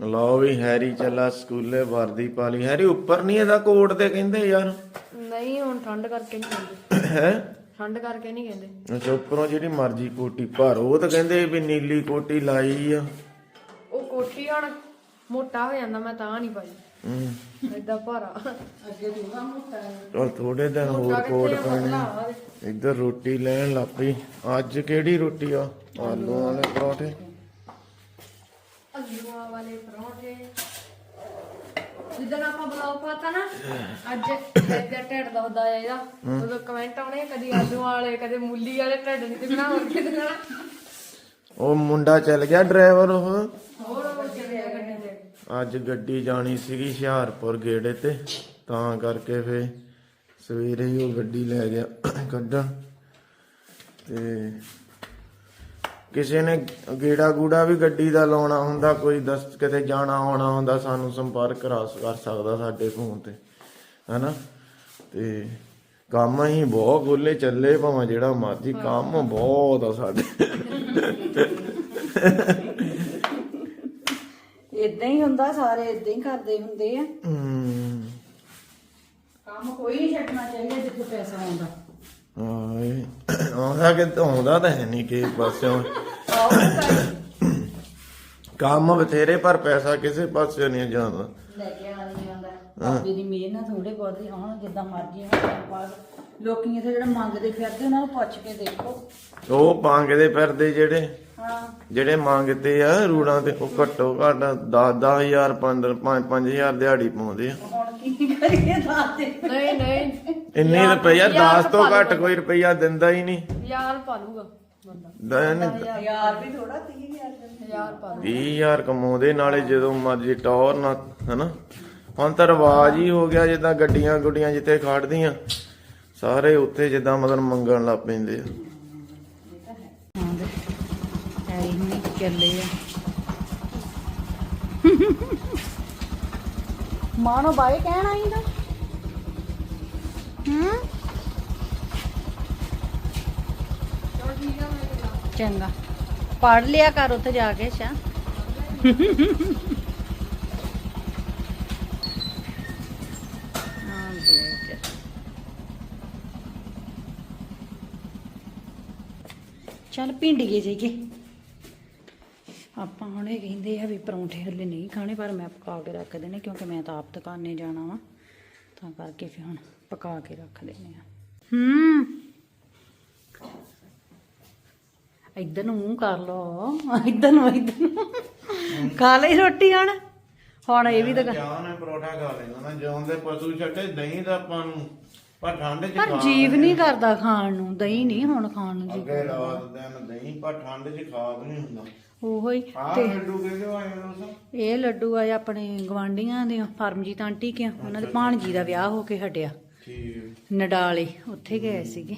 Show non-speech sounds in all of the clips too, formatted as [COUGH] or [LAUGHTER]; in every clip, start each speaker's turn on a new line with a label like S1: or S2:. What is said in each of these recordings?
S1: ਲਓ ਵੀ ਹੈਰੀ ਚੱਲਾ ਸਕੂਲੇ ਵਰਦੀ ਪਾ ਲਈ। ਹੈਰੀ ਉੱਪਰ ਨਹੀਂ ਇਹਦਾ ਕੋਟ ਤੇ ਕਹਿੰਦੇ ਯਾਰ।
S2: ਨਹੀਂ ਹੁਣ ਠੰਡ ਕਰਕੇ ਨਹੀਂ ਕਹਿੰਦੇ।
S1: ਹੈ?
S2: ਠੰਡ ਕਰਕੇ ਨਹੀਂ ਕਹਿੰਦੇ।
S1: ਅੱਛਾ ਉੱਪਰੋਂ ਜਿਹੜੀ ਮਰਜ਼ੀ ਕੋਟੀ ਭਰ ਉਹ ਤਾਂ ਕਹਿੰਦੇ ਵੀ ਨੀਲੀ ਕੋਟੀ ਲਾਈ ਆ।
S2: ਉਹ ਕੋਟੀ ਹੁਣ ਮੋਟਾ ਹੋ ਜਾਂਦਾ ਮੈਂ ਤਾਂ ਨਹੀਂ ਪਾਈ।
S1: ਹੂੰ।
S2: ਏਦਾਂ ਭਾਰਾ।
S1: ਚਲ ਥੋੜੇ ਦਿਨ ਹੋਰ ਕੋਟ ਪਾਣੇ ਇੱਧਰ ਰੋਟੀ ਲੈਣ ਲੱਪੀ ਅੱਜ ਕਿਹੜੀ ਰੋਟੀ ਆ? ਆਲੂ ਵਾਲੇ ਪਰੌਂਠੇ।
S2: ਆਲੂਆਂ ਵਾਲੇ ਪਰੌਂਠੇ। ਜਿੱਦਣ ਆਪਾਂ ਬਲੌਗ ਪਾਤਾ ਨਾ ਅੱਜ ਇਹਦਾ ਢਿੱਡ ਦੁਖਦਾ ਆ ਇਹਦਾ। ਉਦੋਂ ਕਮੈਂਟ ਆਉਣੇ ਕਦੀ ਆਲੂ ਵਾਲੇ ਕਦੇ ਮੂਲੀ ਵਾਲੇ ਢਿੱਡ ਨਹੀਂ ਦਿਖਣਾ ਹੋਰ ਕੀ ਦਿਖਣਾ
S1: ਉਹ ਮੁੰਡਾ ਚੱਲ ਗਿਆ ਡਰਾਈਵਰ ਉਹ।
S2: ਹੋਰ ਉਹ ਚੱਲਿਆ ਗੱਡੀ ਤੇ।
S1: ਅੱਜ ਗੱਡੀ ਜਾਣੀ ਸੀਗੀ ਹੁਸ਼ਿਆਰਪੁਰ ਗੇੜੇ ਤੇ ਤਾਂ ਕਰਕੇ ਫੇ ਸਵੇਰੇ ਹੀ ਉਹ ਗੱਡੀ ਲੈ ਗਿਆ ਕੱਢਣ। ਤੇ ਕਿਸੇ ਨੇ ਗੇੜਾ ਗੂੜਾ ਵੀ ਗੱਡੀ ਦਾ ਲਾਉਣਾ ਹੁੰਦਾ ਕੋਈ ਦਸ ਕਿਤੇ ਜਾਣਾ ਆਉਣਾ ਹੁੰਦਾ ਸਾਨੂੰ ਸੰਪਰਕ ਕਰਾ ਕਰ ਸਕਦਾ ਸਾਡੇ ਫੋਨ ਤੇ ਹੈਨਾ? ਤੇ ਕੰਮ ਅਸੀਂ ਬਹੁਤ ਗੋਲੇ ਚੱਲੇ ਭਾਵੇਂ ਜਿਹੜਾ ਮਰਜ਼ੀ ਕੰਮ ਬਹੁਤ ਆ ਸਾਡੇ।
S3: ਇਦਾਂ ਹੀ ਹੁੰਦਾ ਸਾਰੇ ਇਦਾਂ ਹੀ ਕਰਦੇ ਹੁੰਦੇ ਆ।
S1: ਹਮ
S3: ਕੰਮ ਕੋਈ ਨਹੀਂ ਛੱਡਣਾ ਚਾਹੀਦਾ ਜਿੱਥੇ ਪੈਸਾ ਆਉਂਦਾ।
S1: ਹਾਏ ਆਉਂਦਾ ਕਿ ਆਉਂਦਾ ਤਾਂ ਹੈ ਨਹੀਂ ਕਿ ਪਾਸਿਓਂ। ਕੰਮ ਬਥੇਰੇ ਪਰ ਪੈਸਾ ਕਿਸੇ ਪਾਸੇ ਨਹੀਂ ਜਾਂਦਾ।
S3: ਲੈ ਕੇ ਆਣਾ ਨਹੀਂ ਆਉਂਦਾ ਬਾਬੇ ਦੀ ਮਿਹਰ ਨਾਲ ਥੋੜੇ ਬਹੁਤੇ ਆਉਣ ਜਿੱਦਾਂ ਮਰਜ਼ੀ ਹੋਣ ਲੋਕੀ ਇੱਥੇ ਜਿਹੜਾ ਮੰਗਦੇ ਫਿਰਦੇ ਉਹਨਾਂ ਨੂੰ ਪੁੱਛ ਕੇ ਦੇਖੋ।
S1: ਉਹ ਮੰਗਦੇ ਫਿਰਦੇ ਜਿਹੜੇ
S3: ਹਾਂ।
S1: ਜਿਹੜੇ ਮੰਗਦੇ ਆ ਰੂੜਾਂ ਤੇ ਉਹ ਘੱਟੋ ਘੱਟ 10 10000 5 5000 ਦਿਹਾੜੀ ਪਾਉਂਦੇ ਆ।
S3: ਹੁਣ ਕੀ ਕਰੀਏ ਦੱਸ ਦੇ
S2: ਨਹੀਂ ਨਹੀਂ।
S1: ਇੰਨੇ ਰੁਪਈਆ 10 ਤੋਂ ਘੱਟ ਕੋਈ ਰੁਪਈਆ ਦਿੰਦਾ ਹੀ ਨਹੀਂ।
S2: ਯਾਰ ਪਾਲੂਗਾ ਬੰਦਾ।
S1: ਦਨ
S3: ਯਾਰ ਵੀ ਥੋੜਾ 30000 ਦਿੰਦੇ
S2: ਯਾਰ ਪਾਲੂ
S1: 20000 ਕਮਾਉਂਦੇ ਨਾਲੇ ਜਦੋਂ ਮਰਜ਼ੀ ਟੌਰ ਨਾ ਹਨਾ? ਹੁਣ ਤਾਂ ਰਿਵਾਜ ਹੀ ਹੋ ਗਿਆ ਜਿੱਦਾਂ ਗੱਡੀਆਂ ਗੁੱਡੀਆਂ ਜਿੱਥੇ ਖੜਦੀਆਂ ਸਾਰੇ ਉੱਥੇ ਜਿੱਦਾਂ ਮਤਲਬ ਮੰਗਣ ਲੱਗ ਪੈਂਦੇ ਆ।
S3: ਚੱਲੇ ਮਾਨੋ ਬਾਈ ਕਹਿਣ ਹੂੰ ਚੰਗਾ। ਪੜ ਲਿਆ ਕਰ ਉੱਥੇ ਜਾ ਕੇ ਸ਼ਾ ਹਾਂ ਚੱਲ ਪਿੰਡੀਏ ਜਾਈਏ ਆਪਾਂ ਹੁਣ ਇਹ ਕਹਿੰਦੇ ਆ ਵੀ ਪਰੌਂਠੇ ਹਲੇ ਨਹੀਂ ਖਾਣੇ, ਪਰ ਮੈਂ ਪਕਾ ਕੇ ਰੱਖ ਦੇਣੇ, ਕਿਉਂਕਿ ਮੈਂ ਤਾਂ ਆਪ ਦੁਕਾਨੇ ਜਾਣਾ ਵਾ। ਤਾਂ ਕਰਕੇ ਫਿਰ ਹੁਣ ਪਕਾ ਕੇ ਰੱਖ ਦੇਣੇ ਆ ਹੂੰ। ਇਧਰ ਨੂੰ ਮੂੰਹ ਕਰ ਲੋ ਇਧਰ ਨੂੰ ਇਧਰ ਨੂੰ। ਖਾ ਲਈ ਰੋਟੀ ਹੁਣ? ਹੁਣ ਇਹ ਵੀ ਤਾਂ
S1: ਚਾਹ ਨੇ ਪਰੋਠਾ ਖਾ ਲੈਣਾ ਨਾ ਜਿਉਂ ਦੇ ਪਸ਼ੂ ਛੱਡੇ ਦਹੀਂ ਦਾ ਆਪਾਂ ਨੂੰ ਪਰ ਠੰਡ ਚ
S3: ਪਰ ਜੀਵ ਨਹੀਂ ਕਰਦਾ ਖਾਣ ਨੂੰ ਦਹੀਂ ਨਹੀਂ ਹੁਣ ਖਾਣ ਨੂੰ ਜੀ
S1: ਅੱਗੇ ਰਾਤ ਦਿਨ ਦਹੀਂ ਪਰ ਠੰਡ ਚ ਖਾ ਵੀ ਨਹੀਂ ਹੁੰਦਾ।
S3: ਉਹੋ ਹੀ
S1: ਆਹ ਲੱਡੂ ਕਿਹਦੇ ਆਏ ਦੋਸਤ
S3: ਇਹ ਲੱਡੂ ਆ ਆਪਣੇ ਗਵਾਂਢੀਆਂ ਦੇ ਪਰਮਜੀਤ ਆਂਟੀ ਕੇ ਉਹਨਾਂ ਦੇ ਭਾਣਜੀ ਦਾ ਵਿਆਹ ਹੋ ਕੇ ਹਟਿਆ।
S1: ਠੀਕ
S3: ਨਡਾਲੇ ਉੱਥੇ ਗਏ ਸੀਗੇ।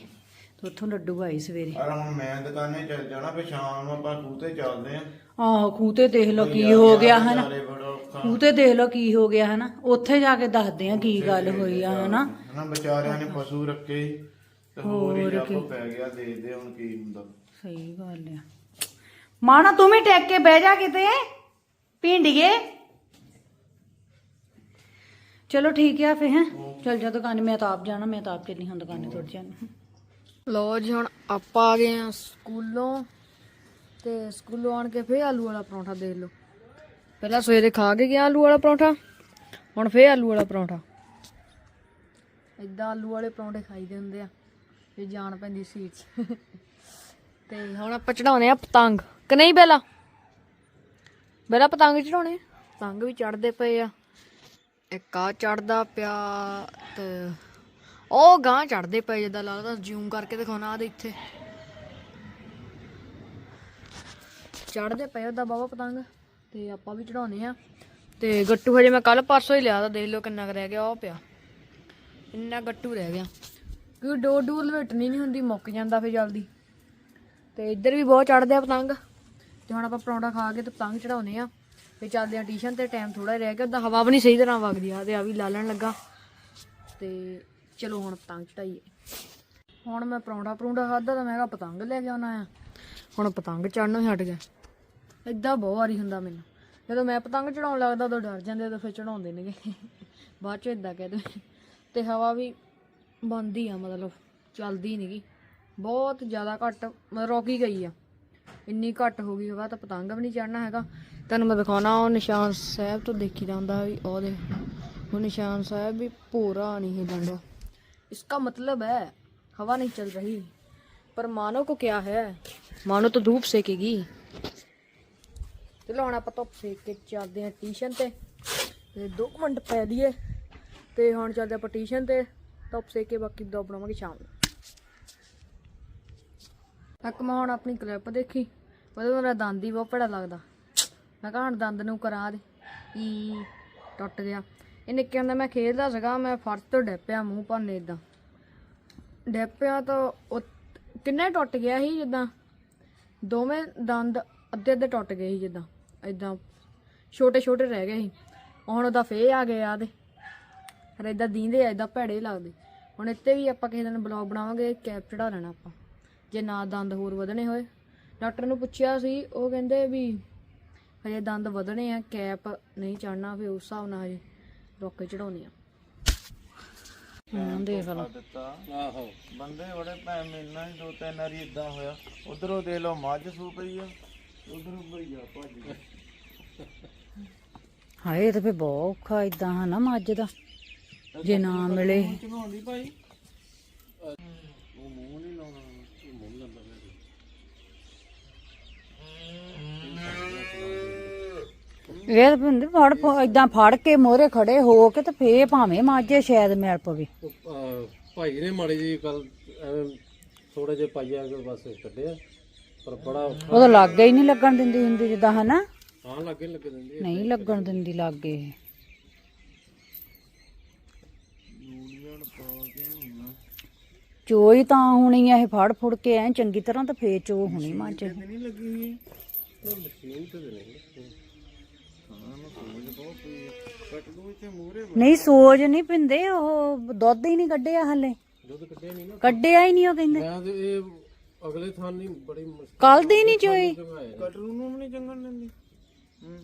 S3: ਤੇ ਉੱਥੋਂ ਲੱਡੂ ਆਈ ਸਵੇਰੇ।
S1: ਅਰ ਹੁਣ ਮੈਂ ਦੁਕਾਨੇ ਚੱਲ ਜਾਣਾ ਫੇ ਸ਼ਾਮ ਨੂੰ ਆਪਾਂ ਖੂਹ ਤੇ ਚੱਲਦੇ ਆ।
S3: ਆਹੋ ਖੂਹ ਤੇ ਦੇਖ ਲਓ ਕੀ ਹੋ ਗਿਆ ਹਨਾ।
S1: ਸਾਰੇ ਬੜਾ ਔਖਾ।
S3: ਖੂਹ ਤੇ ਦੇਖ ਲਓ ਕੀ ਹੋ ਗਿਆ ਹਨਾ। ਉੱਥੇ ਜਾ ਕੇ ਦੱਸਦੇ ਆ ਕੀ ਗੱਲ ਹੋਈ ਆ ਹਨਾ।
S1: ਹਨਾ ਵਿਚਾਰਿਆਂ ਨੇ ਪਸ਼ੂ ਰੱਖੇ ਤੇ ਹੋਰ ਹੀ ਰੱਬ ਪੈ ਗਿਆ ਦੇਖਦੇ ਹੁਣ ਕੀ ਹੁੰਦਾ।
S3: ਸਹੀ ਗੱਲ ਆ। ਮਾਣਾ ਤੂੰ ਵੀ ਟੇਕ ਕੇ ਬਹਿ ਜਾ ਕਿਤੇ ਪਿੰਡੀਏ ਚਲੋ ਠੀਕ ਆ ਫੇ ਹੈ? ਚਲ ਜਾ ਦੁਕਾਨੇ ਮੈਂ ਤਾਂ ਆਪ ਜਾਣਾ ਮੈਂ ਤਾਂ ਆਪ ਚੱਲੀ ਹਾਂ ਦੁਕਾਨੇ ਤੁਰ ਜਾਣਾ।
S2: ਲੋ ਜੀ ਹੁਣ ਆਪਾਂ ਆ ਗਏ ਆ ਸਕੂਲੋਂ ਤੇ ਸਕੂਲੋਂ ਆਣ ਕੇ ਫੇਰ ਆਲੂ ਵਾਲਾ ਪਰੌਂਠਾ ਦੇਖ ਲਓ। ਪਹਿਲਾਂ ਸਵੇਰੇ ਖਾ ਕੇ ਗਿਆ ਆਲੂ ਵਾਲਾ ਪਰੌਂਠਾ ਹੁਣ ਫੇਰ ਆਲੂ ਵਾਲਾ ਪਰੌਂਠਾ। ਇਦਾਂ ਆਲੂ ਵਾਲੇ ਪਰੌਂਠੇ ਖਾਈਦੇ ਹੁੰਦੇ ਆ ਫੇਰ ਜਾਣ ਪੈਂਦੀ ਸੀਟ 'ਚ। ਤੇ ਹੁਣ ਆਪਾਂ ਚੜਾਉਣੇ ਆ ਪਤੰਗ। ਕਿ ਨਹੀਂ ਬੇਲਾ? ਬੇਲਾ ਪਤੰਗ ਚੜਾਉਣੇ? ਪਤੰਗ ਵੀ ਚੜਦੇ ਪਏ ਆ। ਇੱਕ ਆ ਚੜਦਾ ਪਿਆ ਤੇ ਉਹ ਗਾਂ ਚੜਦੇ ਪਏ ਜਿੱਦਾਂ ਲੱਗਦਾ, ਜ਼ੂਮ ਕਰਕੇ ਦਿਖਾਉਣਾ ਆ ਦੇ ਇੱਥੇ। ਚੜਦੇ ਪਏ ਉਹਦਾ ਬਾਬਾ ਪਤੰਗ, ਤੇ ਆਪਾਂ ਵੀ ਚੜਾਉਨੇ ਆ ਤੇ ਗੱਟੂ ਹਜੇ ਮੈਂ ਕੱਲ ਪਰਸੋਂ ਹੀ ਲਿਆ ਤਾਂ, ਦੇਖ ਲਓ ਕਿੰਨਾ ਕੁ ਰਹਿ ਗਿਆ ਉਹ ਪਿਆ। ਇੰਨਾ ਗੱਟੂ ਰਹਿ ਗਿਆ। ਕਿਉਂਕਿ ਡੋਰ ਡੂਰ ਲਵੇਟਣੀ ਨਹੀਂ ਹੁੰਦੀ, ਮੁੱਕ ਜਾਂਦਾ ਫੇ ਜਲਦੀ। ਤੇ ਇੱਧਰ ਵੀ ਬਹੁਤ ਚੜਦੇ ਆ ਪਤੰਗ। ਤੇ ਹੁਣ ਆਪਾਂ ਪਰੌਂਠਾ ਖਾ ਕੇ ਤੇ ਪਤੰਗ ਚੜਾਉਨੇ ਆ ਫੇ ਚੱਲਦੇ ਆ ਟਿਊਸ਼ਨ ਤੇ ਟਾਈਮ ਥੋੜਾ ਹੀ ਰਹਿ ਗਿਆ ਉਹਦਾ ਹਵਾ ਵੀ ਨਹੀਂ ਸਹੀ ਤਰ੍ਹਾਂ ਵਗਦੀ ਆ ਤੇ ਆ ਵੀ ਲਾਲਣ ਲੱਗਾ। ਤੇ ਚਲੋ ਹੁਣ ਪਤੰਗ ਚੜਾਈਏ। ਹੁਣ ਮੈਂ ਪਰੌਂਠਾ ਪਰੌਂਠਾ ਖਾਦਾ ਤਾਂ ਮੈਂ ਕਿਹਾ ਪਤੰਗ ਲੈ ਕੇ ਆਉਣਾ ਆ। ਹੁਣ ਪਤੰਗ ਚੜਨੋਂ ਹਟ ਗਿਆ। ਏਦਾਂ ਬਹੁਤ ਵਾਰੀ ਹੁੰਦਾ ਮੈਨੂੰ। ਜਦੋਂ ਮੈਂ ਪਤੰਗ ਚੜਾਉਣ ਲੱਗਦਾ, ਉਦੋਂ ਡਰ ਜਾਂਦੇ ਤਾਂ ਫਿਰ ਚੜਾਉਂਦੇ ਨੇਗੇ ਬਾਅਦ ਚ ਇਦਾਂ ਕਹਿੰਦੇ ਤੇ ਹਵਾ ਵੀ ਬੰਦ ਹੀ ਆ, ਮਤਲਬ ਚੱਲਦੀ ਨਹੀਂਗੀ ਬਹੁਤ ਜ਼ਿਆਦਾ ਘੱਟ, ਮਤਲਬ ਰੋਕੀ ਗਈ ਆ। ਇੰਨੀ ਘੱਟ ਹੋ ਗਈ ਹਵਾ ਤਾਂ ਪਤੰਗ ਵੀ ਨਹੀਂ ਚੜਨਾ ਹੈਗਾ। ਤੁਹਾਨੂੰ ਮੈਂ ਦਿਖਾਉਣਾ ਉਹ ਨਿਸ਼ਾਨ ਸਾਹਿਬ ਤੋਂ ਦੇਖੀ ਜਾਂਦਾ ਵੀ ਉਹ ਦੇ ਉਹ ਨਿਸ਼ਾਨ ਸਾਹਿਬ ਵੀ ਪੂਰਾ नहीं हिल रहा इसका मतलब है हवा नहीं चल रही पर मानो को क्या है मानो तो धूप सेकेगी ਚਲੋ ਹੁਣ ਆਪਾਂ ਧੁੱਪ ਸੇਕ ਕੇ ਚੱਲਦੇ ਹਾਂ ਟਿਊਸ਼ਨ ਤੇ ਤੇ 2 ਮਿੰਟ ਪੈ ਦੀਏ ਤੇ ਹੁਣ ਚੱਲਦੇ ਆਪਾਂ ਟਿਊਸ਼ਨ ਤੇ ਧੁੱਪ ਸੇਕ ਕੇ ਬਾਕੀ ਦੋ ਬਣਾਵਾਂਗੇ ਸ਼ਾਮ ਨੂੰ ਇੱਕ ਮੈਂ ਹੁਣ ਆਪਣੀ ਕਲਿੱਪ ਦੇਖੀ ਉਹਦੇ ਮੇਰਾ ਦੰਦ ਹੀ ਬਹੁਤ ਭੜਾ ਲੱਗਦਾ ਮੈਂ ਕਿਹਾ ਦੰਦ ਨੂੰ ਕਰਾ ਦੇ। ਈ, ਟੁੱਟ ਗਿਆ। ਇਹ ਨਿੱਕੇ ਹੁੰਦਾ ਮੈਂ ਖੇਡਦਾ ਸੀਗਾ, ਮੈਂ ਫਰਸ਼ ਤੋਂ ਡੱਪਿਆ ਮੂੰਹ ਭੰਨੇ ਇਦਾਂ ਡੱਪਿਆ ਤਾਂ ਉਹ ਟੁੱਟ ਗਿਆ ਸੀ ਜਿੱਦਾਂ। ਦੋਵੇਂ ਦੰਦ ਅੱਧੇ ਅੱਧੇ ਟੁੱਟ ਗਏ ਸੀ ਜਿੱਦਾਂ ਇਦਾਂ ਛੋਟੇ ਛੋਟੇ ਰਹਿ ਗਏ ਸੀ। ਹੁਣ ਉਹਦਾ ਫੇ ਆ ਗਿਆ ਤੇ। ਫਿਰ ਇਦਾਂ ਦੀਂਦੇ ਆ ਇਦਾਂ ਭੈੜੇ ਲੱਗਦੇ। ਹੁਣ ਇੱਥੇ ਵੀ ਆਪਾਂ ਕਿਸੇ ਦਿਨ ਬਲੌਗ ਬਣਾਵਾਂਗੇ, ਕੈਪ ਚੜਾ ਲੈਣਾ ਆਪਾਂ। ਜੇ ਨਾ ਦੰਦ ਹੋਰ ਵਧਣੇ ਹੋਏ। ਡਾਕਟਰ ਨੂੰ ਪੁੱਛਿਆ ਸੀ, ਉਹ ਕਹਿੰਦੇ ਵੀ ਹਜੇ ਦੰਦ ਵਧਣੇ ਆ ਕੈਪ ਨਹੀਂ ਚੜਨਾ ਫਿਰ ਉਸ ਹਿਸਾਬ ਨਾਲ ਹਜੇ ਰੋਕੇ ਚੜਾਉਣੀ ਆ।
S3: ਹਾਂ ਦੇਖ ਲਓ।
S1: ਦਿੱਤਾ ਆਹੋ ਬੰਦੇ ਬੜੇ ਭੈ ਮੈਨਾਂ ਹੀ ਦੋ ਤਿੰਨ ਵਾਰੀ ਇਦਾਂ ਹੋਇਆ। ਉਧਰੋਂ ਦੇ ਲਓ ਮੱਝ ਸੂ ਪਈ ਆ। ਉਧਰੋਂ ਭਈਆ ਭੱਜ ਗਿਆ।
S3: ਹਾਏ ਇਹ ਤਾਂ ਫੇ ਬਹੁਤ ਔਖਾ ਇਦਾਂ ਹਨਾ ਮੱਝ ਦਾ। ਜੇ ਨਾ ਮਿਲੇ।
S1: ਚੰਗਾਉਂਦੀ ਭਾਈ?
S3: ਇਹ ਤਾਂ ਹੁੰਦੇ ਫੜ ਇਦਾਂ ਫੜ ਕੇ ਮੋਹਰੇ ਖੜੇ ਹੋ ਕੇ ਤੇ ਫੇ ਭਾਵੇਂ ਮਾਝੇ ਸ਼ਾਇਦ ਮਿਲ ਪਵੇ
S4: ਅਹ ਭਾਈ ਨੇ ਮਾੜੀ ਜੀ ਕੱਲ ਥੋੜੇ ਜਿਹੇ ਪਾਈਆ ਕੇ ਬਸ ਕੱਢਿਆ ਪਰ ਬੜਾ ਔਖਾ।
S3: ਉਹਦਾ ਲੱਗੇ ਹੀ ਨਹੀਂ ਲੱਗਣ ਦਿੰਦੀ ਹੁੰਦੀ ਜਿੱਦਾਂ ਹਨਾ?
S4: ਹਾਂ ਲੱਗੇ ਲੱਗੇ ਦਿੰਦੇ
S3: ਨਹੀਂ ਲੱਗਣ ਦਿੰਦੀ ਲੱਗੇ। ਚੋਈ ਤਾਂ ਹੋਣੀ ਆ ਇਹ ਫੜ ਫੁੜ ਕੇ ਐ ਚੰਗੀ ਤਰ੍ਹਾਂ ਤਾਂ ਫੇਰ ਚੋ ਹੋਣੀ ਮੱਝ
S4: ਮਸ਼ੀਨ ਤੇ ਨਹੀਂ
S3: ਨਹੀਂ ਸੋਜ ਨਹੀਂ ਪਿੰਦੇ ਉਹ ਦੁੱਧ ਹੀ ਨਹੀਂ ਕੱਢਿਆ ਹਲੇ।
S4: ਦੁੱਧ ਕੱਢਿਆ ਨਹੀਂ ਨਾ।
S3: ਕੱਢਿਆ ਹੀ ਨਹੀਂ ਉਹ ਕਹਿੰਦੇ।
S4: ਮੈਂ ਤੇ ਇਹ ਅਗਲੇ ਥਾਂ ਨਹੀਂ ਬੜੀ ਮੁਸ਼ਕਲ
S3: ਕੱਲ ਦੀ ਨਹੀਂ ਚੋਈ।
S4: ਚੰਗਾਏ ਨੇ।
S1: ਕਟਰੂ ਨੂੰ ਵੀ ਨਹੀਂ ਚੰਗਣ ਦਿੰਦੀ।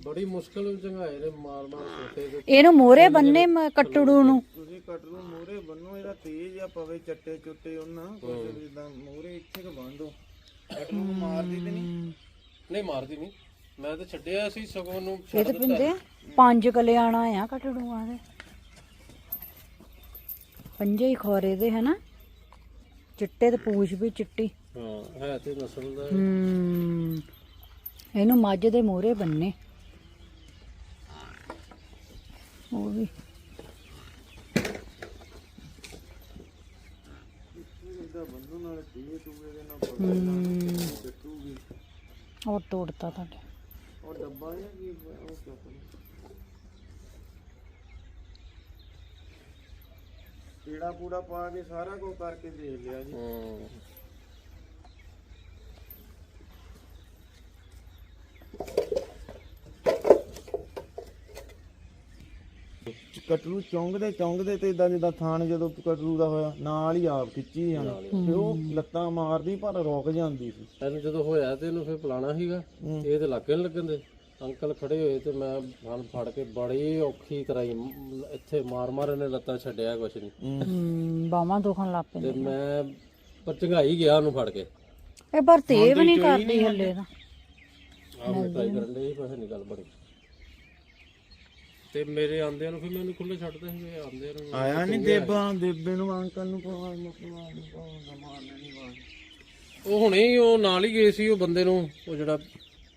S4: ਬੜੀ ਮੁਸ਼ਕਲ ਚੰਗਾਏ ਨੇ ਮਾਰ ਮਾਰ ਛੋਟੇ ਤੇ
S3: ਇਹਨੂੰ ਮੋਹਰੇ ਬੰਨੇ ਕੱਟੜੂ ਨੂੰ।
S1: ਤੁਸੀਂ ਕਟਰੂ ਮੂਰੇ ਬੰਨੋ ਇਹਦਾ ਤੇਜ਼ ਆ ਪਵੇ ਚੱਟੇ ਚੁੱਟੇ ਉਹਨਾਂ ਕੁਝ ਜਿੱਦਾਂ ਮੂਰੇ ਇੱਥੇ ਕ ਬੰਦੋ ਕਟਰੂ ਨੂੰ ਮਾਰਦੀ ਤੇ ਨਹੀਂ।
S4: ਨਹੀਂ ਮਾਰਦੀ ਨਹੀਂ। ਮੈਂ ਤਾਂ ਛੱਡਿਆ ਸੀ ਸਗੋਂ ਨੂੰ
S3: ਇਹ ਤਾਂ ਪਿੰਦੇ ਆ। ਪੰਜ ਕਲਿਆਣਾ ਆ ਕੱਟੜੂਆਂ ਦੇ। ਪੰਜੇ ਹੀ ਖੋਰੇ ਦੇ ਹਨਾ? ਚਿੱਟੇ ਤੇ ਪੂਛ ਵੀ ਚਿੱਟੀ।
S4: ਹਾਂ ਹੈ ਤੇ ਨਸਲ ਦਾ।
S3: ਹੂੰ। ਇਹਨੂੰ ਮੱਝ ਦੇ ਮੋਹਰੇ ਬੰਨੇ। ਉਹ ਵੀ। ਹੂੰ। ਉਹ ਤੋੜਤਾ ਤੁਹਾਡੇ।
S1: ਡੱਬਾ ਜਾਂ ਕੀ ਉਹ ਚੱਕ ਕੀੜਾ ਪੂੜਾ ਪਾ ਕੇ ਸਾਰਾ ਕੁਝ ਕਰਕੇ ਦੇਖ ਲਿਆ ਜੀ।
S4: ਹਾਂ
S1: ਕਟਰੂ ਚੌਂਕਦੇ ਚੌਂਕਦੇ ਤੇ ਇਦਾਂ ਜਿੱਦਾਂ ਥਾਣ ਜਦੋਂ ਕਟਰੂ ਦਾ ਹੋਇਆ ਨਾਲ ਹੀ ਆਪ ਖਿੱਚੀ ਜਾਣਾ। ਤੇ ਉਹ ਲੱਤਾਂ ਮਾਰਦੀ ਪਰ ਰੁਕ ਜਾਂਦੀ ਸੀ।
S4: ਇਹਨੂੰ ਜਦੋਂ ਹੋਇਆ ਤੇ ਇਹਨੂੰ ਫਿਰ ਪਲਾਣਾ ਸੀਗਾ। ਇਹ ਤੇ ਲੱਗੇ ਨੀ ਲੱਗਣ ਦੇ। ਅੰਕਲ ਖੜੇ ਹੋਏ ਤੇ ਮੈਂ ਫੜ ਫੜ ਕੇ ਬੜੀ ਔਖੀ ਮ- ਇੱਥੇ ਮਾਰ ਮਾਰ ਇਹਨੇ ਲੱਤਾਂ ਛੱਡਿਆ ਕੁਛ ਨਹੀਂ
S3: ਹੂੰ। ਬਾਹਾਂ ਦੁਖਣ ਲੱਗ
S4: ਤੇ
S3: ਪੈਂਦੀਆਂ
S4: ਮੈਂ ਪਰ ਚੰਗਾਈ ਗਿਆ ਉਹਨੂੰ ਫੜ ਕੇ।
S3: ਇਹ ਪਰ ਤੇ ਵੀ ਨਹੀਂ ਕਰਦੀ ਹੱਲੇ ਤਾਂ।
S4: ਆਹ ਮੈਂ ਟਰਾਈ ਕਰਨ ਦੇ ਪਰ ਨਹੀਂ ਗੱਲ ਬਣੀ। ਤੇ ਮੇਰੇ ਆਂਦਿਆਂ ਨੂੰ ਫਿਰ ਮੈਨੂੰ ਖੁੱਲੇ ਛੱਡਦੇ ਸੀ ਇਹ ਆਂਦਿਆਂ ਨੂੰ
S1: ਆਇਆ ਨਹੀਂ ਦੇਬਾ ਦੇਬੇ ਨੂੰ ਅੰਕਲ ਨੂੰ ਪਵਾ ਮੁਕਵਾ ਨੂੰ ਮਾਰਨਾ ਨਹੀਂ ਵਾਂ
S4: ਉਹ ਹੁਣੇ ਹੀ ਉਹ ਨਾਲ ਹੀ ਗਏ ਸੀ ਉਹ ਬੰਦੇ ਨੂੰ ਉਹ ਜਿਹੜਾ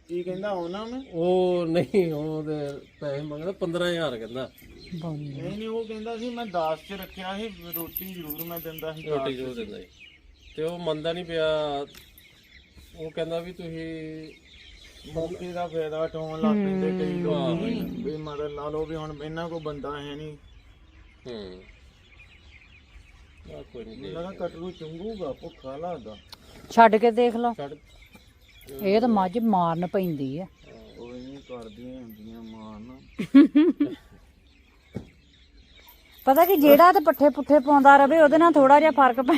S1: ਕੀ ਕਹਿੰਦਾ ਆਉਣਾ ਮੈਂ?
S4: ਉਹ ਨਹੀਂ ਉਹਦੇ ਪੈਸੇ ਮੰਗਦਾ 15000 ਕਹਿੰਦਾ।
S3: ਬੰਦ।
S1: ਨਹੀਂ ਨਹੀਂ ਉਹ ਕਹਿੰਦਾ ਸੀ ਮੈਂ 10 ਚ ਰੱਖਿਆ ਸੀ ਰੋਟੀ ਜ਼ਰੂਰ ਮੈਂ ਦਿੰਦਾ ਸੀ
S4: ਰੋਟੀ ਜੋ ਦਿੰਦਾ ਸੀ। ਤੇ ਉਹ ਮੰਨਦਾ ਨਹੀਂ ਪਿਆ। ਉਹ ਕਹਿੰਦਾ ਵੀ ਤੁਸੀਂ
S1: ਮੌਕੇ ਦਾ ਫਾਇਦਾ ਉਠਾਉਣ ਲੱਗ ਪੈਂਦੇ ਕਈ ਲੋਕ ਵੀ। ਮਦਦ ਲਾ ਲਓ ਵੀ ਹੁਣ ਇਹਨਾਂ ਕੋ ਬੰਦਾ ਹੈ ਨਹੀਂ।
S4: ਹੂੰ। ਆ ਕੋਈ ਨਹੀਂ
S1: ਲੱਗਾ ਕਟਰੂ ਚੁੰਗੂਗਾ ਭੁੱਖਾ ਲੱਗਦਾ।
S3: ਛੱਡ ਕੇ ਦੇਖ ਲਓ
S4: ਛੱਡ
S3: ਇਹ ਤਾਂ ਮੱਝ ਮਾਰਨ ਪੈਂਦੀ ਆ।
S1: ਉਹ ਨਹੀਂ ਕਰਦੀਆਂ ਹੁੰਦੀਆਂ ਮਾਰਨ।
S3: ਪਤਾ ਕਿ ਜਿਹੜਾ ਤੇ ਪੱਠੇ ਪੁੱਠੇ ਪਾਉਂਦਾ ਰਵੇ ਉਹਦੇ ਨਾਲ ਥੋੜਾ ਜਿਹਾ ਫ਼ਰਕ ਪੈ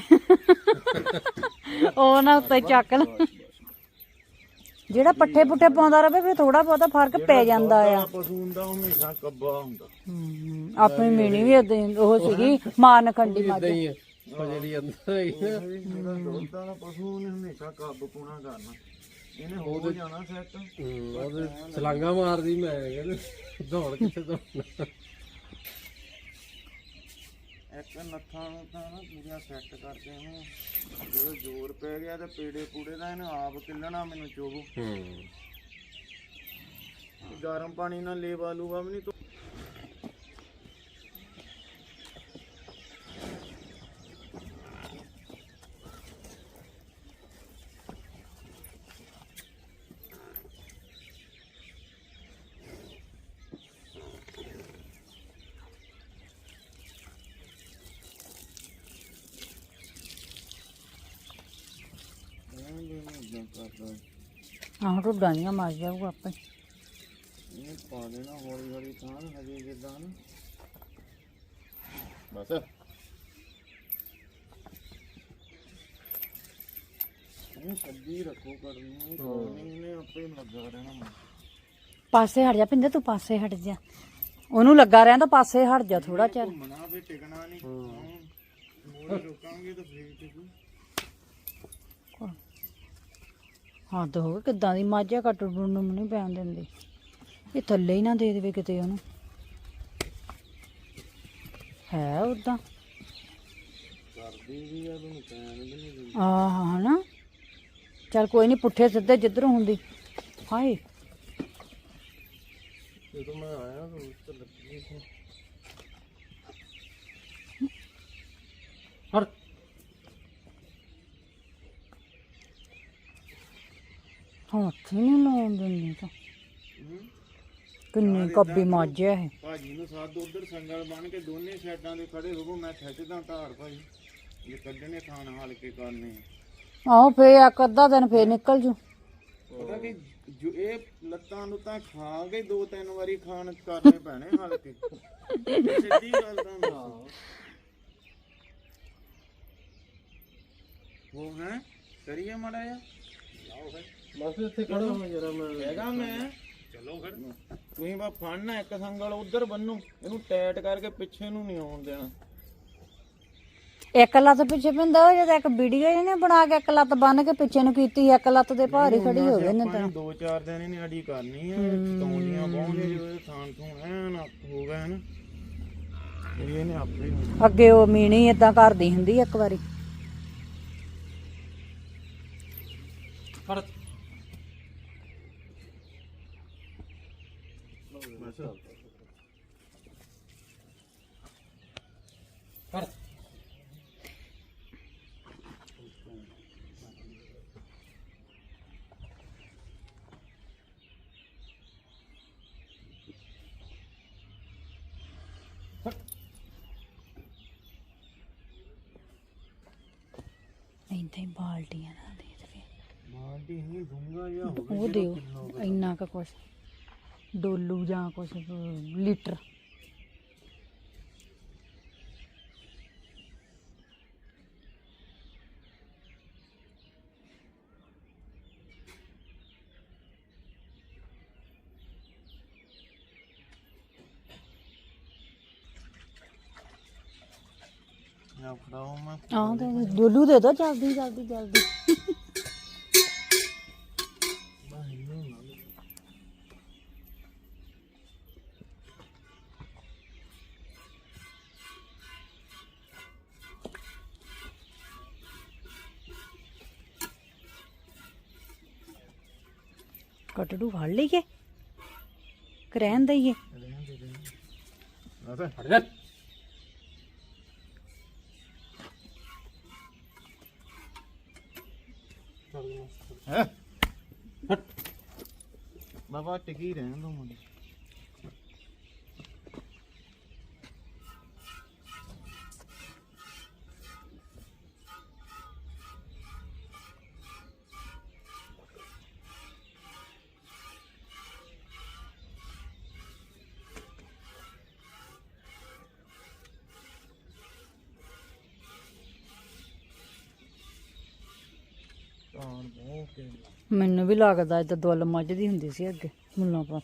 S3: ਉਹ ਨਾ ਉੱਤੇ ਚੱਕ ਲ। ਜਿਹੜਾ ਪੱਠੇ ਪੁੱਠੇ ਪਾਉਂਦਾ ਰਵੇ ਫਿਰ ਥੋੜਾ ਬਹੁਤਾ ਫ਼ਰਕ ਪੈ ਜਾਂਦਾ ਆ।
S1: ਪਸ਼ੂ ਹੁੰਦਾ ਉਹ ਹਮੇਸ਼ਾ ਕੱਬਾ ਹੁੰਦਾ।
S3: ਹਮ, ਆਪਣੀ ਮੀਣੀ ਵੀ ਹੀ ਉਹ ਸੀਗੀ ਮਾਨ ਖੰਡੀ ਮੱਝ।
S4: ਇਦਾਂ ਹੀ ਜਿਹੜੀ ਅੰਦਰ ਆਈ ਨਾ
S1: ਪਸ਼ੂ ਉਹਨੇ ਹਮੇਸ਼ਾ ਕੱਬ ਪੁਣਾ ਕਰਨਾ। ਇਹਨੇ ਹੋ ਜਾਣਾ ਸੈੱਟ
S4: ਹੂੰ, ਉਹਦੇ ਛਲਾਂਗਾ ਮਾਰਦੀ ਮੈਂ ਕਹਿੰਦੇ ਦੌੜ ਕਿੱਥੇ ਦੌੜਨਾ
S1: ਇੱਕ ਨੱਥਾਂ ਨੂੰ ਤਾਂ ਨਾ ਪੂਰੀਆਂ ਸੈੱਟ ਕਰਕੇ ਇਹਨੂੰ ਜਦੋਂ ਜ਼ੋਰ ਪੈ ਗਿਆ ਤੇ ਪੇੜੇ ਪੂੜੇ ਦਾ ਇਹਨੇ ਆਪ ਕਿੱਲਣਾ ਮੈਨੂੰ ਚੋਗੂ।
S4: ਹੂੰ।
S1: ਗਰਮ ਪਾਣੀ ਨਾਲ ਲੇਵਾ ਲੂਗਾ ਵੀ ਨਹੀਂ
S3: ਆਹ ਢੁੱਡਾਂ ਦੀਆਂ ਮਰ ਜਾਊਗਾ ਆਪੇ।
S1: ਇਹ ਪਾ ਦੇਣਾ ਹੌਲੀ ਹੌਲੀ ਤਾਂ ਹਜੇ ਜਿੱਦਾਂ ਨਾ। ਬਸ। ਇਹ ਸੱਜੀ ਰੱਖੋ ਕਰਨੀ ਕਰਨੀ ਨੇ ਆਪੇ ਹੀ ਲੱਗਾ ਰਹਿਣਾ
S3: ਪਾਸੇ ਹਟ ਜਾ ਪਿੰਦੇ ਤੂੰ ਪਾਸੇ ਹਟ ਜਾ। ਉਹਨੂੰ ਲੱਗਾ ਰਹਿੰਦਾ ਪਾਸੇ ਹਟ ਜਾ ਥੋੜਾ ਚਿਰ।
S1: ਘੁੰਮਣਾ ਵੀ ਟਿਕਣਾ ਨਹੀਂ। ਮੋੜ ਰੁਕਾਂਗੇ ਤਾਂ ਫੇਰ ਟਿਕੂ।
S3: ਹੱਦ ਹੋ ਗਈ ਕਿੱਦਾਂ ਦੀ ਮੱਝ ਕੱਟੂ ਨੂੰ ਨਹੀਂ ਪੈਣ ਦਿੰਦੀ। ਇਹ ਥੱਲੇ ਹੀ ਨਾ ਦੇ ਦੇਵੇ ਕਿਤੇ ਉਹਨੂੰ। ਹੈ ਉਦਾਂ
S1: ਕਰਦੀ ਵੀ ਆ ਤੈਨੂੰ ਪੈਣ ਵੀ ਨਹੀਂ ਦਿੰਦੀ।
S3: ਆਹ ਹਨਾ? ਚਲ ਕੋਈ ਨਹੀਂ ਪੁੱਠੇ ਸਿੱਧੇ ਜਿੱਧਰੋਂ ਹੁੰਦੀ। ਹਾਏ।
S1: ਜਦੋਂ ਮੈਂ ਆਇਆ ਤਾਂ ਉਸ ਤੇ ਲੱਗੀ ਸੀ।
S4: ਹਰ
S3: ਹੱਥ ਹੀ ਨਹੀਂ ਲਾਉਣ ਦਿੰਦੀ ਤਾਂ। ਕਿੰਨੀ ਕੱਬੀ ਮੱਝ ਹੈ ਇਹ।
S1: ਭਾਜੀ ਨੂੰ ਸਾਧ ਉਧਰ ਸੰਗਲ ਬਣ ਕੇ ਦੋਨੇ ਸਾਈਡਾਂ ਦੇ ਖੜੇ ਹੋਵੋ ਮੈਂ ਖਿੱਚਦਾ ਧਾਰ ਭਾਜੀ। ਜੇ ਕੱਢਣੇ ਥਾਣ ਹਲਕੇ ਕਰਨੇ। ਆ।
S3: ਆਹੋ ਫੇ ਇੱਕ ਅੱਧਾ ਦਿਨ ਫੇਰ ਨਿਕਲ ਜੂ।
S1: ਪਤਾ ਕਿ ਜੋ ਇਹ ਲੱਤਾਂ ਨੂੰ ਤਾਂ ਖਾ ਕੇ ਦੋ ਤਿੰਨ ਵਾਰੀ ਖਾਣ ਕਰਨੇ ਪੈਣੇ ਹਲਕੇ। ਇਹ ਸਿੱਧੀ ਗੱਲ ਤਾਂ ਉਹ ਹੈ? ਕਰੀਏ ਮੜਾ ਜਾ
S4: ਬਸ ਇੱਥੇ ਖੜਾ। ਹੋ ਜਰਾ ਮੈਂ
S1: ਹੈਗਾ ਮੈਂ। ਚਲੋ ਫਿਰ। ਤੁਸੀਂ ਬਾ ਫੜਨਾ ਇੱਕ ਸੰਗਲ ਉਧਰ ਬੰਨੂ ਇਹਨੂੰ ਟਾਈਟ ਕਰਕੇ ਪਿੱਛੇ ਨੂੰ ਨਹੀਂ ਆਉਣ ਦੇਣਾ।
S3: ਇੱਕ ਲੱਤ ਪਿੱਛੇ ਪਿੰਦਾ ਉਹ ਜਦ ਇੱਕ ਵੀਡੀਓ ਇਹਨੇ ਬਣਾ ਕੇ ਇੱਕ ਲੱਤ ਬੰਨ ਕੇ ਪਿੱਛੇ ਨੂੰ ਕੀਤੀ ਇੱਕ ਲੱਤ ਦੇ ਭਾਰੀ ਖੜੀ ਹੋ ਗਈ ਨੇ
S1: ਨੇ ਦੋ ਚਾਰ ਦਿਨ ਇਹਨੇ ਅੜੀ ਕਰਨੀ ਹੈ। ਤੌਲੀਆਂ ਜਦੋਂ ਇਹ ਥਾਂ ਥੂਣ ਐਨ ਹੋ ਗਿਆ ਨਾ ਇਹ ਇਹਨੇ ਆਪੇ ਹੀ
S3: ਅੱਗੇ ਉਹ ਮੀਣੀ ਇਦਾਂ ਕਰਦੀ ਹੁੰਦੀ ਇੱਕ ਵਾਰੀ।
S4: ਹਰ
S1: ਬਸ
S4: ਹਰ
S3: ਏਦਾਂ ਹੀ ਬਾਲਟੀਆਂ ਨਾਲ ਦੇ ਦੇਵੇ
S1: ਬਾਲਟੀ ਹੀ ਡੂੰਗਾ ਜਿਹਾ ਹੋ
S3: ਉਹ ਦਿਓ ਇੰਨਾ ਕੁ ਕੁਛ ਡੋਲੂ ਜਾਂ ਕੁਛ ਲੀਟਰ
S1: ਗਿਆ ਫੜਾਓ ਮੈਂ
S3: ਆਹ ਤੇ ਡੋਲੂ ਦੇ ਦੋ ਜਲਦੀ ਜਲਦੀ ਜਲਦੀ ਕਟੜੂ ਫੜ ਲਈਏ? ਕਰੈਨ ਦਈਏ?
S1: ਬਸ
S4: ਹਟ ਜਾ।
S1: ਹੈ ਬਾਬਾ ਟਿਕੀ ਰਹਿਣ ਦੋ ਮੁੰਡੇ।
S3: ਮੈਨੂੰ ਵੀ ਲੱਗਦਾ ਇਦਾਂ ਦੁੱਲ ਮੱਝ ਦੀ ਹੁੰਦੀ ਸੀ ਅੱਗੇ ਮੁੱਲਾਂ ਪਰ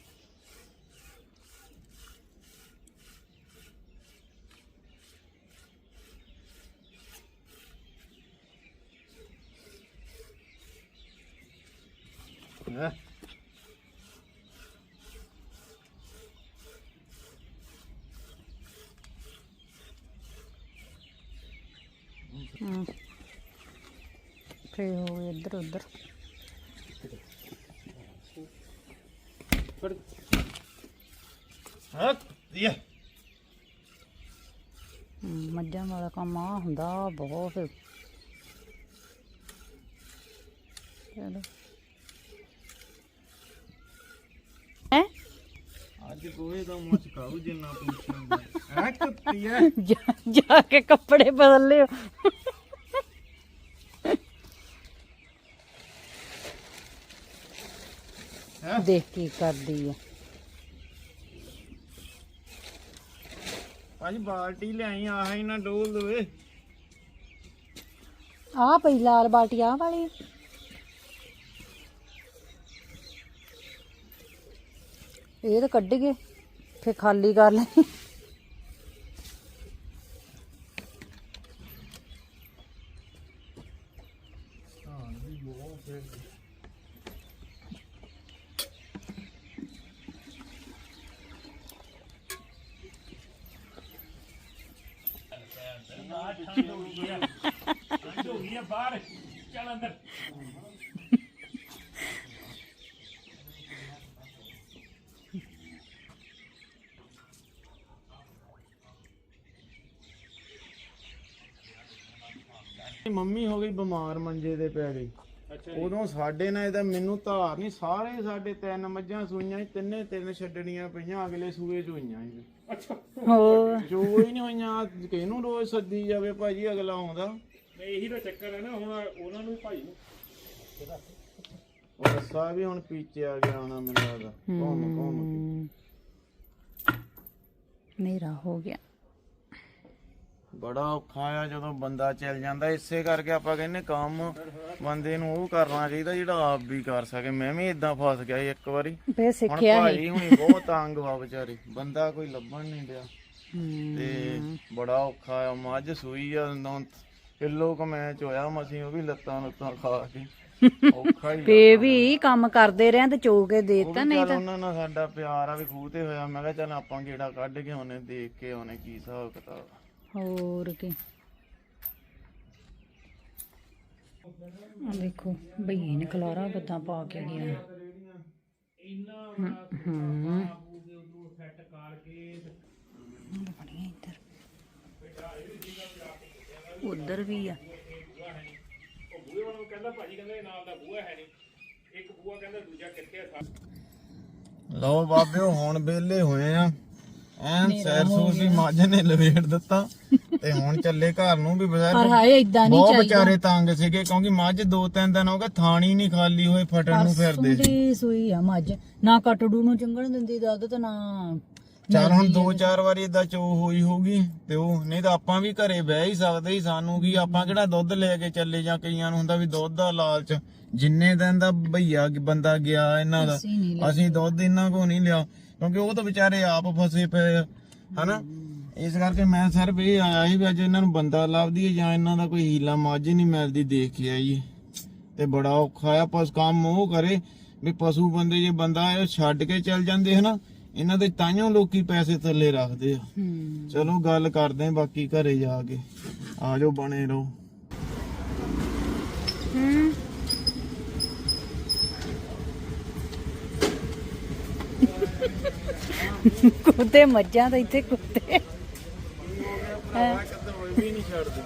S1: ਹੈਂ?
S3: ਹਮ। ਫੇਰ ਹੋ ਗਏ ਇੱਧਰ ਉੱਧਰ
S1: ਹਾਂ ਇਹ
S3: ਹਮ, ਮੱਝਾਂ ਵਾਲਾ ਕੰਮ ਆ ਹੁੰਦਾ ਬਹੁਤ ਚਲੋ। ਹੈ?
S1: ਅੱਜ ਗੋਹੇ ਦਾ ਮੁਚਕਾਉ ਜਿੰਨਾ ਪੁੱਛਾਂਗਾ ਹੈ ਕੁੱਤੀ ਹੈ
S3: ਜਾ ਜਾ ਕੇ ਕੱਪੜੇ ਬਦਲ ਲਿਓ।
S1: ਹੈਂ?
S3: ਦੇਖ ਕੀ ਕਰਦੀ ਆ
S1: ਭਾਜੀ ਬਾਲਟੀ ਲਿਆਈ, ਆਹ ਹੀ ਨਾ ਡੋਲ ਦੇਵੇ
S3: ਆ ਪਈ ਲਾਲ ਬਾਲਟੀ ਆ ਵਾਲੀ। ਇਹ ਤਾਂ ਕੱਢ ਗਏ ਫੇ ਖਾਲੀ ਕਰ ਲੈ
S1: ਮੰਮੀ ਹੋ ਗਈ ਬਿਮਾਰ ਮੰਜੇ ਤੇ ਪੈ ਗਈ। ਉਦੋਂ ਸਾਡੇ ਨਾਲ ਇਹਦਾ ਮੈਨੂੰ ਧਾਰ ਨਹੀਂ ਸਾਰੇ ਸਾਡੇ ਤਿੰਨ ਮੱਝਾਂ ਸੂਈਆਂ ਸੀ, ਤਿੰਨੇ ਤਿੰਨ ਛੱਡਣੀਆਂ ਪਈਆਂ ਅਗਲੇ ਸੂਏ ਚ ਹੋਈਆਂ ਸੀ।
S3: ਹੋਰ।
S1: ਜੋ ਹੀ ਨਹੀਂ ਹੋਈਆਂ ਕਿਹਨੂੰ ਰੋਜ਼ ਸੱਦੀ ਜਾਵੇ ਭਾਜੀ ਅਗਲਾ ਆਉਂਦਾ।
S4: ਇਹੀ ਤਾਂ ਚੱਕਰ ਹੈ ਨਾ ਹੁਣ ਉਹਨਾਂ ਨੂੰ ਭਾਈ ਨੂੰ।
S1: ਉਹ ਰੱਸਾ ਵੀ ਹੁਣ ਪੀਚੇ ਆ ਗਿਆ ਹੋਣਾ ਮੈਨੂੰ ਲੱਗਦਾ।
S3: ਹੋ ਗਿਆ।
S1: ਬੜਾ ਔਖਾ ਆ ਜਦੋਂ ਬੰਦਾ ਚੱਲ ਜਾਂਦਾ ਇਸੇ ਕਰਕੇ ਆਪਾਂ ਕਹਿੰਨੇ ਕੰਮ ਬੰਦੇ ਨੂੰ ਉਹ ਕਰਨਾ ਚਾਹੀਦਾ ਜਿਹੜਾ ਆਪ ਵੀ ਕਰ ਸਕੇ। ਮੈਂ ਵੀ ਇਦਾਂ ਫਸ ਗਿਆ ਸੀ ਇੱਕ ਵਾਰੀ। ਹੁਣ
S3: ਸਿੱਖਿਆ
S1: ਭਾਈ ਹੁਣੀ ਬਹੁਤ ਤੰਗ ਵਾ ਵਿਚਾਰੀ। ਬੰਦਾ ਕੋਈ ਲੱਭਣ ਨਹੀਂ ਡਿਆ। ਤੇ ਬੜਾ ਔਖਾ ਆ ਮੱਝ ਸੂਈ ਆ ਨੌ ਕਿਲੋ ਕ ਮੈਚ ਹੋਇਆ ਮਸੀਂ ਉਹ ਵੀ ਲੱਤਾਂ ਲੁੱਤਾਂ ਖਾ ਕੇ। ਔਖਾ ਹੀ ਆ।
S3: ਫੇ ਵੀ ਕੰਮ ਕਰਦੇ ਰਹੇ ਤੇ ਚੋ ਕੇ
S1: ਉਹ
S3: ਦੇਤਾ
S1: ਵੀ
S3: ਨਹੀਂ
S1: ਚੱਲ
S3: ਤਾਂ
S1: ਉਹਨਾਂ ਨਾਲ ਸਾਡਾ ਪਿਆਰ ਆ ਵੀ ਖੂਹ ਤੇ ਹੋਇਆ। ਮੈਂ ਕਿਹਾ ਚੱਲ ਆਪਾਂ ਗੇੜਾ ਕੱਢ ਕੇ ਉਹਨੇ ਦੇਖ ਕੇ ਉਹਨੇ ਕੀ ਹਿਸਾਬ ਕਿਤਾਬ
S3: ਹੋਰ ਕੀ? ਆ ਦੇਖੋ ਭਈਏ ਨੇ ਖਲਾਰਾ ਬੱਦਾਂ ਪਾ ਕੇ ਗਿਆ। ਹੂੰ ਉਧਰ ਵੀ ਆ।
S1: ਲਓ ਬਾਬਿਓ ਹੁਣ ਵਿਹਲੇ ਹੋਏ ਆ। ਐਨ ਸੈਰ ਸੂਰ ਦੀ ਮੱਝ ਨੇ ਲਵੇੜ ਦਿੱਤਾ ਤੇ ਹੁਣ ਚੱਲੇ ਘਰ ਨੂੰ ਵੀ ਬਜ਼ਾਰ
S3: ਪਰ ਹਾਏ ਇਦਾਂ ਨਹੀਂ
S1: ਬਹੁਤ ਵਿਚਾਰੇ ਤੰਗ ਸੀਗੇ ਕਿਉਂਕਿ ਮੱਝ ਦੋ ਤਿੰਨ ਦਿਨ ਹੋ ਗਏ ਥਾਣੀ ਨਹੀਂ ਖਾਲੀ ਹੋਏ ਫਟਣ ਨੂੰ ਫਿਰਦੇ ਸੀ।
S3: ਸੂਈ ਆ ਮੱਝ। ਨਾ ਕਟੜੂ ਨੂੰ ਚੰਗਣ ਦਿੰਦੀ ਦੁੱਧ ਤੇ ਨਾ
S1: ਚੱਲ ਹੁਣ ਦੋ ਚਾਰ ਵਾਰੀ ਇਦਾਂ ਚੋ ਹੋਈ ਹੋਊਗੀ ਤੇ ਉਹ ਨਹੀਂ ਤਾਂ ਆਪਾਂ ਵੀ ਘਰੇ ਬਹਿ ਹੀ ਸਕਦੇ ਸੀ ਸਾਨੂੰ ਕੀ ਆਪਾਂ ਕਿਹੜਾ ਦੁੱਧ ਲੈ ਕੇ ਚੱਲੇ ਜਾਂ ਕਈਆਂ ਨੂੰ ਹੁੰਦਾ ਵੀ ਦੁੱਧ ਦਾ ਲਾਲਚ। ਜਿੰਨੇ ਦਿਨ ਦਾ ਭਈਆ ਬੰਦਾ ਗਿਆ ਇਹਨਾਂ ਦਾ
S3: ਅਸੀਂ
S1: ਦੁੱਧ ਇਹਨਾਂ ਕੋ ਨਹੀਂ ਲਿਆ। ਕਿਉਂਕਿ ਉਹ ਤਾਂ ਵਿਚਾਰੇ ਆਪ ਫਸੇ ਪਏ ਆ ਹਨਾ? ਇਸ ਕਰਕੇ ਮੈਂ ਸਿਰਫ ਇਹ ਆਇਆ ਸੀ ਵੀ ਅੱਜ ਇਹਨਾਂ ਨੂੰ ਬੰਦਾ ਲੱਭਦੀ ਹੈ ਜਾਂ ਇਹਨਾਂ ਦਾ ਕੋਈ ਹੀਲਾ ਮੱਝ ਨਹੀਂ ਮਿਲਦੀ ਦੇਖ ਕੇ ਆਈਏ ਤੇ ਬੜਾ ਔਖਾ ਆ ਪਸ ਕੰਮ ਉਹ ਕਰੇ ਵੀ ਪਸ਼ੂ ਬੰਦੇ ਜੇ ਬੰਦਾ ਇਹ ਛੱਡ ਕੇ ਚੱਲ ਜਾਂਦੇ ਹਨਾ? ਇਹਨਾਂ ਦੇ ਤਾਈਓ ਲੋਕੀ ਪੈਸੇ ਥੱਲੇ ਰੱਖਦੇ ਆ।
S3: ਹੂੰ।
S1: ਚਲੋ ਗੱਲ ਕਰਦੇ ਆਂ ਬਾਕੀ ਘਰੇ ਜਾ ਕੇ। ਆ ਜਾਓ ਬਣੇ ਰਹੋ।
S3: ਕੁੱਤੇ ਮੱਝਾਂ ਤਾਂ ਇੱਥੇ ਕੁੱਤੇ।
S1: ਕਦਰ ਹੋਈ ਵੀ ਨਹੀਂ ਛੱਡਦੇ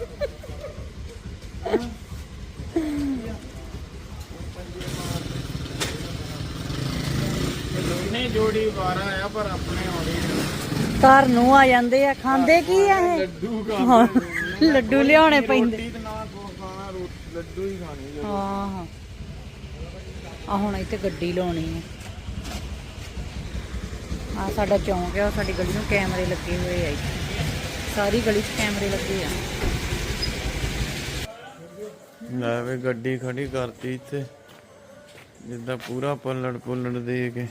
S1: ਦੋਨੇ ਜੋੜੀ ਵਾਰਾ ਆ ਪਰ ਆਪਣੇ ਆਉਂਦੇ ਨੀ।
S3: ਘਰ ਨੂੰ ਆ ਜਾਂਦੇ ਆ ਖਾਂਦੇ ਕੀ ਆ ਇਹ?
S1: ਲੱਡੂ
S3: ਲਿਆਉਣੇ ਪੈਂਦੇ।
S1: ਰੋਟੀ ਨਾ ਖਾਣਾ ਲੱਡੂ ਹੀ ਖਾਣੇ।
S3: ਹਾਂ ਹਾਂ। ਆ ਹੁਣ ਇੱਥੇ ਗੱਡੀ ਲਾਉਣੀ ਹੈ ਆ ਸਾਡਾ ਚੌਂਕ ਉਹ ਸਾਡੀ ਗਲੀ ਨੂੰ ਕੈਮਰੇ ਲੱਗੇ ਹੋਏ ਆ ਇੱਥੇ। ਸਾਰੀ ਗਲੀ 'ਚ ਕੈਮਰੇ ਲੱਗੇ ਆ।
S1: ਲੈ ਵੇ ਗੱਡੀ ਖੜੀ ਕਰਤੀ ਇੱਥੇ। ਜਿੱਦਾਂ ਪੂਰਾ ਪੱਲੜ ਪੁੱਲੜ ਦੇ ਕੇ।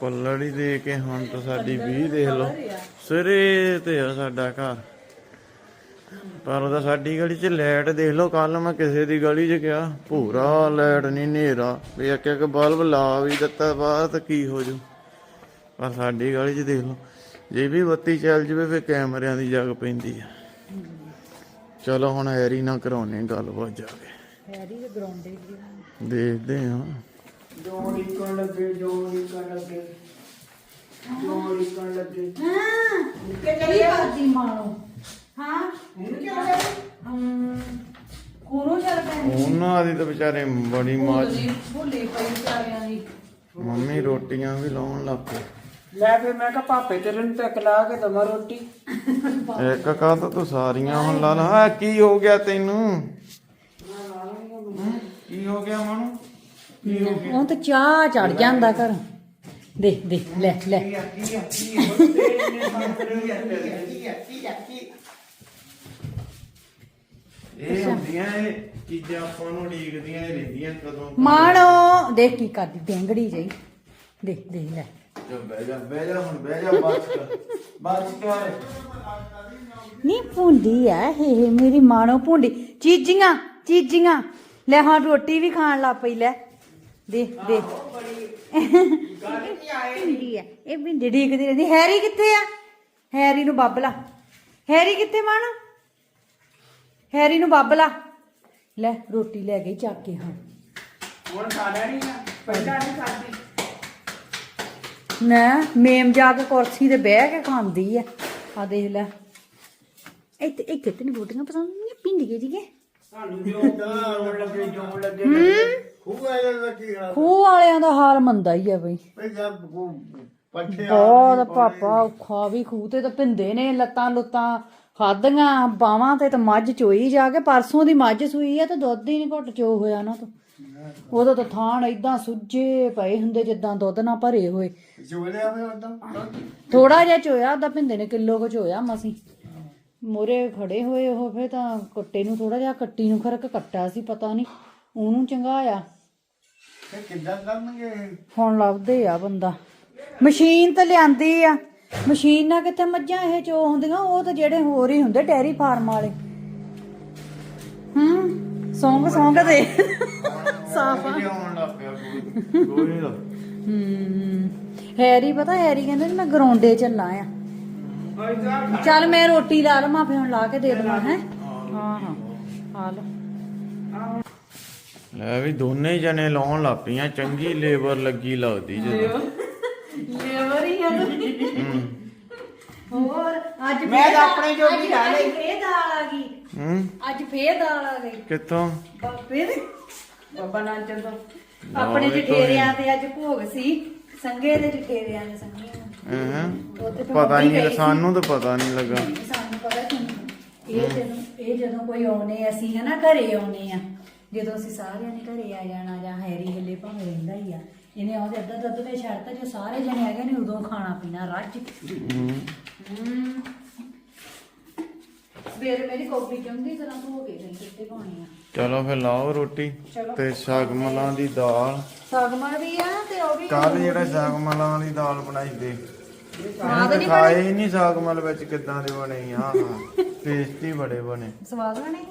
S1: ਪੱਲੜ ਹੀ ਦੇ ਕੇ ਹੁਣ ਤਾਂ ਸਾਡੀ 20 ਦੇਖ ਲਓ। ਸਿਰੇ ਤੇ ਆ ਸਾਡਾ ਘਰ। ਪਰ ਉਹਦਾ ਸਾਡੀ ਗਲੀ 'ਚ ਲਾਈਟ ਦੇਖ ਲਓ ਕੱਲ ਮੈਂ ਕਿਸੇ ਦੀ ਗਲੀ 'ਚ ਗਿਆ। ਪੂਰਾ ਲਾਈਟ ਨਹੀਂ ਨੇਰਾ ਵੀ ਇੱਕ ਇੱਕ ਬਲਬ ਲਾ ਵੀ ਦਿੱਤਾ ਬਾਹਰ ਤਾਂ ਕੀ ਹੋ ਜੂ। ਪਰ ਸਾਡੀ ਗਲੀ 'ਚ ਦੇਖ ਲਓ। ਜੇ ਵੀ ਬੱਤੀ ਚੱਲ ਜਵੇ ਫਿਰ ਕੈਮਰਿਆਂ ਦੀ ਜਗ ਪੈਂਦੀ ਆ। ਚਲੋ ਹੁਣ ਹੈਰੀ ਨਾਲ ਕਰਾਉਣੇ ਗੱਲਬਾਤ ਜਾ ਕੇ।
S3: ਹੈਰੀ ਦੇ ਗਰਾਊਂਡ ਦੇ
S1: ਦੇਖਦੇ ਹਾਂ।
S3: ਕਿਹੜੀ ਕਰਦੀ ਮਾਣੋ ਹਾਂ? ਹਮ ਕੋਰੋ ਚੱਲ ਪੈ
S1: ਉਹਨਾਂ ਦੀ ਤਾਂ ਵਿਚਾਰੇ ਬੜੀ ਮਾਜ
S3: ਭੁੱਲੇ ਪਈ ਵਿਚਾਰਿਆਂ ਦੀ।
S1: ਮੰਮੀ ਰੋਟੀਆਂ ਵੀ ਲਾਉਣ ਲੱਗ ਪਏ।
S5: ਲੈ ਫਿਰ ਮੈਂ ਕਿਹਾ ਪਾਪੇ ਤੇਰੇ ਨੂੰ ਤੱਕ ਲਾ ਕੇ ਦਵਾਂ ਰੋਟੀ।
S1: ਇੱਕ ਕਾ ਤਾਂ ਤੂੰ ਸਾਰੀਆਂ ਹੁਣ ਲਾ ਲਾ। ਆ ਕੀ ਹੋ ਗਿਆ ਤੈਨੂੰ? ਕੀ ਹੋ ਗਿਆ ਮਨੂੰ? ਕੀ ਹੋ ਗਿਆ?
S3: ਉਹ ਤਾਂ ਚਾਹ ਚੜ ਜਾਂਦਾ ਘਰ। ਦੇ ਦੇ ਲੈ ਲੈ।
S1: ਇਹ ਹੁੰਦੀਆਂ ਇਹ ਚੀਜ਼ਾਂ ਆਪਾਂ ਨੂੰ ਡੀਕਦੀਆਂ ਇਹ ਰਹਿੰਦੀਆਂ ਕਦੋਂ
S3: ਮਾਣੋ ਦੇਖ ਕੀ ਕਰਦੀ ਡੈਂਗੜੀ ਜਈ ਦੇ ਦੇ ਲੈ।
S1: ਜੋ ਬਹਿ ਜਾ ਬਹਿ ਜਾ ਹੁਣ ਬਹਿ ਜਾ ਬਚ ਕਰ ਬਚ ਕਰ।
S3: ਨਹੀਂ ਭੁੰਡੀ ਐ ਹੇ ਹੇ ਮੇਰੀ ਮਾਣੋ ਭੁੰਡੀ। ਚੀਜ਼ੀਆਂ ਚੀਜ਼ੀਆਂ। ਲੈ ਹਾਂ ਰੋਟੀ ਵੀ ਖਾਣ ਲੱਗ ਪਈ ਲੈ। ਦੇ ਦੇ। ਭਿੰਡੀ ਐ ਇਹ ਭਿੰਡੀ ਢੀਕਦੀ ਰਹਿੰਦੀ। ਹੈਰੀ ਕਿੱਥੇ ਆ? ਹੈਰੀ ਨੂੰ ਬੱਬਲਾ ਹੈਰੀ ਕਿੱਥੇ ਮਾਣੋ? ਹੈਰੀ ਨੂੰ ਬੱਬਲਾ ਲੈ। ਰੋਟੀ ਲੈ ਗਈ ਚੱਕ ਕੇ ਹਾਂ।
S5: ਹੁਣ ਖਾ ਲੈਣੀ ਆ। ਪਹਿਲਾਂ ਨਹੀਂ ਖਾਦੀ
S3: ਨਾ ਮੇਮ ਜਾ ਕੇ ਕੁਰਸੀ ਤੇ ਬਹਿ ਕੇ ਖਾਂਦੀ ਆ। ਆ ਦੇਖ ਲੈ। ਇੱਥੇ ਇੱਥੇ ਤੈਨੂੰ ਬੋਟੀਆਂ ਪਸੰਦ ਨਹੀਂ ਪਿੰਡੀਏ ਜੀਏ
S5: ਸਾਨੂੰ ਜੋ ਜੋੜ ਲੱਗੇ ਜੋ ਲੱਗੇ।
S3: ਖੂਹ ਵਾਲਿਆਂ ਦਾ ਹਾਲ ਮੰਦਾ ਹੀ ਆ ਬਈ। ਬਹੁਤ ਪਾਪਾ ਔਖਾ ਵੀ ਖੂਹ ਤੇ ਤਾਂ ਪਿੰਦੇ ਨੇ ਲੱਤਾਂ ਲੁੱਤਾਂ ਖਾਦੀਆਂ ਬਾਵਾਂ ਤੇ ਤਾਂ ਮੱਝ ਚੋਈ ਜਾ ਕੇ ਪਰਸੋਂ ਦੀ ਮੱਝ ਸੂਈ ਆ ਤੇ ਦੁੱਧ ਹੀ ਨਹੀਂ ਘੁੱਟ ਚੋ ਹੋਇਆ ਨਾ ਤੋਂ। ਉਦੋਂ ਤਾਂ ਥਾਣ ਏਦਾਂ ਸੁੱਜੇ ਪਏ ਹੁੰਦੇ ਜਿੱਦਾਂ ਦੁੱਧ ਨਾਲ ਭਰੇ ਹੋਏ। ਥੋੜਾ ਜਿਹਾ ਚੋਇਆ ਉਹਦਾ ਪਿੰਦੇ ਨੇ ਕਿਲੋ ਕੁ ਚੋਇਆ ਮਸੀਂ ਮੋਰੇ ਖੜੇ ਹੋਏ ਉਹ ਫੇ ਤਾਂ ਕੱਟੇ ਨੂੰ ਥੋੜਾ ਜਿਹਾ ਕੱਟੀ ਨੂੰ ਖਰਕ ਕੱਟਾ ਸੀ ਪਤਾ ਨਹੀਂ ਉਹਨੂੰ ਚੰਗਾਇਆ। ਹੁਣ ਲੱਭਦੇ ਆ ਬੰਦਾ। ਮਸ਼ੀਨ ਤਾਂ ਲਿਆਂਦੀ ਆ। ਮਸ਼ੀਨ ਨਾਲ ਕਿੱਥੇ ਮੱਝਾਂ ਇਹ ਚੋ ਹੁੰਦੀਆਂ ਉਹ ਤਾਂ ਜਿਹੜੇ ਹੋਰ ਹੀ ਹੁੰਦੇ ਡੈਰੀ ਫਾਰਮ ਵਾਲੇ। ਹੂੰ? ਸੌਂਗ ਸੌਂਗ ਦੇ ਸਾਫ਼ ਆ।
S1: ਆਉਣ ਲੱਗ ਪਿਆ ਕੋਈ ਕੋਈ ਦਾ
S3: ਹੂੰ। ਹੈਰੀ ਪਤਾ ਹੈਰੀ ਕਹਿੰਦੇ ਨੇ ਮੈਂ ਗਰਾਉਂਡੇ ਚੱਲਾਂ ਆ। ਚੱਲ ਮੈਂ ਰੋਟੀ ਲਾ ਲਵਾਂ ਫੇ ਹੁਣ ਲਾ ਕੇ ਦੇ ਦੇਵਾਂ ਹੈ? ਹਾਂ ਹਾਂ। ਆ ਲਓ।
S1: ਲੈ ਵੀ ਦੋਨੇ ਜਣੇ ਲਾਉਣ ਲੱਗ ਪਈਆਂ ਚੰਗੀ ਲੇਬਰ ਲੱਗੀ ਲੱਗਦੀ ਜਦੋਂ।
S3: ਲੇਵਰ ਹੀ ਆ। ਹੋਰ ਅੱਜ
S5: ਮੈਂ
S3: ਫੇਰ
S5: ਤਾਂ ਆਪਣੇ ਜੋਗੀ ਲਾ ਲਈ।
S3: ਫੇਰ ਦਾਲ ਆ ਗਈ।
S1: ਹੂੰ।
S3: ਅੱਜ ਫੇਰ ਦਾਲ ਆ ਗਈ।
S1: ਕਿੱਥੋਂ?
S3: ਬਾਪੇ ਦੇ
S5: ਬਾਬਾ ਨਾਨਚੰਦ ਤੋਂ
S3: ਆਪਣੇ
S1: ਇਹ ਤਾਂ
S3: ਜਠੇਰਿਆਂ ਤੇ ਅੱਜ ਭੋਗ ਸੀ। ਸੰਗੇ ਦੇ ਜਠੇਰਿਆਂ ਦੇ ਸੰਗੀਆਂ
S1: ਹਾਂ।
S3: ਉੱਥੇ ਫਿਰ
S1: ਪਤਾ ਹੀ ਨਹੀਂ ਸਾਨੂੰ ਤਾਂ ਪਤਾ ਨਹੀਂ ਲੱਗਾ।
S3: ਸਾਨੂੰ ਪਤਾ ਕਿ ਇਹ ਜਦੋਂ ਇਹ ਜਦੋਂ ਕੋਈ ਆਉਨੇ ਅਸੀਂ ਹਨਾ ਘਰੇ ਆਉਨੇ ਆ। ਜਦੋਂ ਅਸੀਂ ਸਾਰਿਆਂ ਨੇ ਘਰੇ ਆ ਜਾਣਾ ਜਾਂ ਹੈਰੀ ਹੱਲੇ ਭਾਵੇਂ ਰਹਿੰਦਾ ਹੀ ਆ ਇਹਨੇ ਉਹਦੇ ਅੱਧਾ ਦੁੱਧ ਵਿੱਚ ਛੱਡਤਾ ਜੋ ਸਾਰੇ ਜਣੇ ਹੈਗੇ ਨੇ ਉਦੋਂ ਖਾਣਾ ਪੀਣਾ ਰੱਜ ਹਮ। ਸਵੇਰੇ ਮੇਰੀ ਕੋਪੀ ਚੰਗੀ ਤਰ੍ਹਾਂ ਧੋ ਕੇ ਗਈ ਕਿੱਥੇ ਪਾਉਣੀ ਆ।
S1: ਚਲੋ ਫਿਰ ਲਾਓ ਰੋਟੀ ਤੇ ਸਾਗਮਲਾਂ ਦੀ ਦਾਲ।
S3: ਸਾਗਮਨ ਵੀ ਆ ਤੇ ਉਹ ਵੀ
S1: ਕੱਲ ਜਿਹੜਾ ਸਾਗਮਲਾਂ ਵਾਲੀ ਦਾਲ ਬਣਾਈ ਦੇ।
S3: ਸਵਾਦ ਨਹੀਂ
S1: ਖਾਏ ਹੀ ਨਹੀਂ ਸਾਗਮਲ ਵਿੱਚ ਕਿੱਦਾਂ ਦੇ ਬਣੇ ਆ ਟੇਸਟੀ ਬੜੇ ਬਣੇ।
S3: ਸਵਾਦ ਬਣੇ?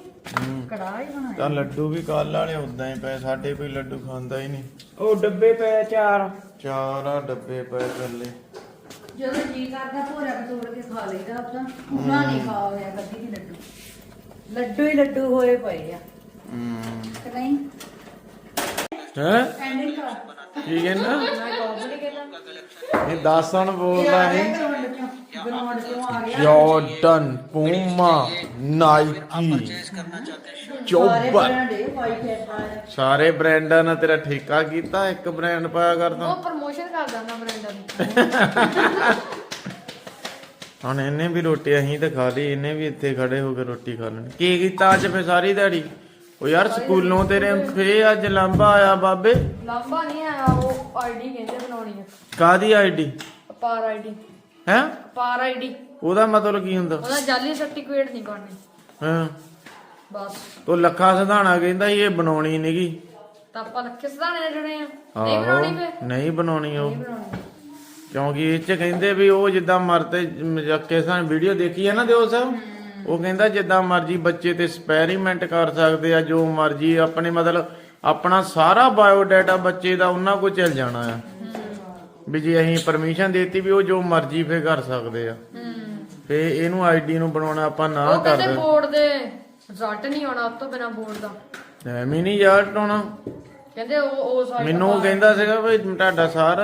S3: ਕੜਾਹ ਹੀ ਬਣਾਇਆ
S1: ਤਾਂ ਲੱਡੂ ਵੀ ਕੱਲ ਵਾਲੇ ਉਦਾਂ ਹੀ ਪਏ ਸਾਡੇ ਕੋਈ ਲੱਡੂ ਖਾਂਦਾ ਹੀ ਨਹੀਂ।
S5: ਉਹ ਡੱਬੇ ਪਏ ਚਾਰ।
S1: ਚਾਰ ਆ ਡੱਬੇ ਪਏ ਚੱਲੇ
S3: ਜਦੋਂ ਜੀ ਕਰਦਾ ਭੋਰਾ ਤੋੜ ਕੇ ਖਾ ਲਈਦਾ ਆਪਣਾ ਪੂਰਾ ਨਹੀਂ ਖਾ ਹੋਇਆ ਕਦੀ ਵੀ ਲੱਡੂ। ਲੱਡੂ ਹੀ ਲੱਡੂ ਹੋਏ ਪਏ ਆ।
S1: ਹੂੰ।
S3: ਕਿ ਨਹੀਂ?
S1: ਹੈ?
S3: ਐਂਡਿੰਗ ਕਰ
S1: ਕੀ ਕਹਿੰਦਾ ਇਹ ਦਾਸਣ ਬੋਲਦਾ ਹੈ। ਜਾਰਡਨ ਪੂਮਾ ਨਾਈਕੀ ਚੋਬਰ। ਸਾਰੇ ਬ੍ਰਾਂਡਾਂ ਨਾਲ ਤੇਰਾ ਠੇਕਾ ਕੀਤਾ ਇੱਕ ਬ੍ਰਾਂਡ ਪਾਇਆ ਕਰਦਾ
S2: ਉਹ ਪ੍ਰਮੋਸ਼ਨ ਕਰਦਾ ਨਾ ਬ੍ਰਾਂਡਾਂ ਦੀ। [LAUGHS]
S1: ਹੁਣ ਇਹਨੇ ਵੀ ਰੋਟੀ ਅਸੀਂ ਤਾਂ ਖਾ ਲਈ ਇਹਨੇ ਵੀ ਇੱਥੇ ਖੜੇ ਹੋ ਕੇ ਰੋਟੀ ਖਾ ਲੈਣੀ। ਕੀ ਕੀਤਾ ਅੱਜ ਫੇ ਸਾਰੀ ਦਿਹਾੜੀ? ਉਹ ਯਾਰ ਸਕੂਲੋਂ ਤੇਰੇ ਫੇ ਅੱਜ ਲੰਬਾ ਆਇਆ ਬਾਬੇ।
S2: ਲੰਬਾ ਨਹੀਂ ਆਇਆ ਉਹ ਆਈਡੀ ਕਹਿੰਦੇ ਬਣਾਉਣੀ ਆ।
S1: ਕਾਦੀ ਆਈਡੀ
S2: ਪਾਰ ਆਈਡੀ
S1: ਹੈ?
S2: ਪਾਰ ਆਈਡੀ
S1: ਉਹਦਾ ਮਤਲਬ ਕੀ ਹੁੰਦਾ?
S2: ਉਹਦਾ ਜਾਲੀ ਸਰਟੀਫਿਕੇਟ ਨਹੀਂ ਕਰਨੀ
S1: ਹਾਂ।
S2: ਬਸ।
S1: ਤੋ ਲੱਖਾ ਸਧਾਣਾ ਕਹਿੰਦਾ ਇਹ ਬਣਾਉਣੀ ਨੀਗੀ
S2: ਤਾਂ ਆਪਾਂ ਲੱਖੇ ਸਦਾਣੇ ਜਿਹੜੇ ਆ। ਨਹੀਂ ਬਣਾਉਣੀ ਫੇ
S1: ਨਹੀਂ ਬਣਾਉਣੀ ਉਹ। ਕਿਉਂਕਿ ਇਹ ਚ ਕਹਿੰਦੇ ਵੀ ਉਹ ਜਿੱਦਾਂ ਮਰਤੇ ਜੱਕੇ ਸਾਂ ਵੀਡੀਓ ਦੇਖੀ ਹੈ ਨਾ ਦਿਓ ਸਾਹਿਬ ਉਹ ਕਹਿੰਦਾ ਜਿੱਦਾਂ ਮਰਜ਼ੀ ਬੱਚੇ ਤੇ ਐਕਸਪੈਰੀਮੈਂਟ ਕਰ ਸਕਦੇ ਆ ਜੋ ਮਰਜ਼ੀ ਆਪਣੇ ਮਤਲਬ ਆਪਣਾ ਸਾਰਾ ਬਾਇਓਡਾਟਾ ਬੱਚੇ ਦਾ ਉਹਨਾਂ ਕੋਲ ਚੱਲ ਜਾਣਾ ਆ। ਵੀ ਜੇ ਅਸੀਂ ਪਰਮਿਸ਼ਨ ਦਿੱਤੀ ਵੀ ਉਹ ਜੋ ਮਰਜ਼ੀ ਫੇ ਕਰ ਸਕਦੇ ਆ। ਫੇ ਇਹਨੂੰ ਆਈਡੀ ਨੂੰ ਬਣਾਉਣਾ ਆਪਾਂ ਨਾ
S2: ਉਹ ਕਹਿੰਦੇ
S1: ਕਰਦੇ।
S2: ਬੋਰਡ ਦੇ ਰਿਜ਼ਲਟ ਨਹੀਂ ਆਉਣਾ ਉਸ ਤੋਂ ਬਿਨਾ ਬੋਰਡ ਦਾ।
S1: ਐਵੇਂ ਨਹੀਂ ਯਾਰ ਟਾਉਣਾ
S2: ਕਹਿੰਦੇ ਉਹ ਉਹ ਸਾਈਡ
S1: ਮੈਨੂੰ ਉਹ ਕਹਿੰਦਾ ਸੀਗਾ ਵੀ ਤੁਹਾਡਾ ਸਰ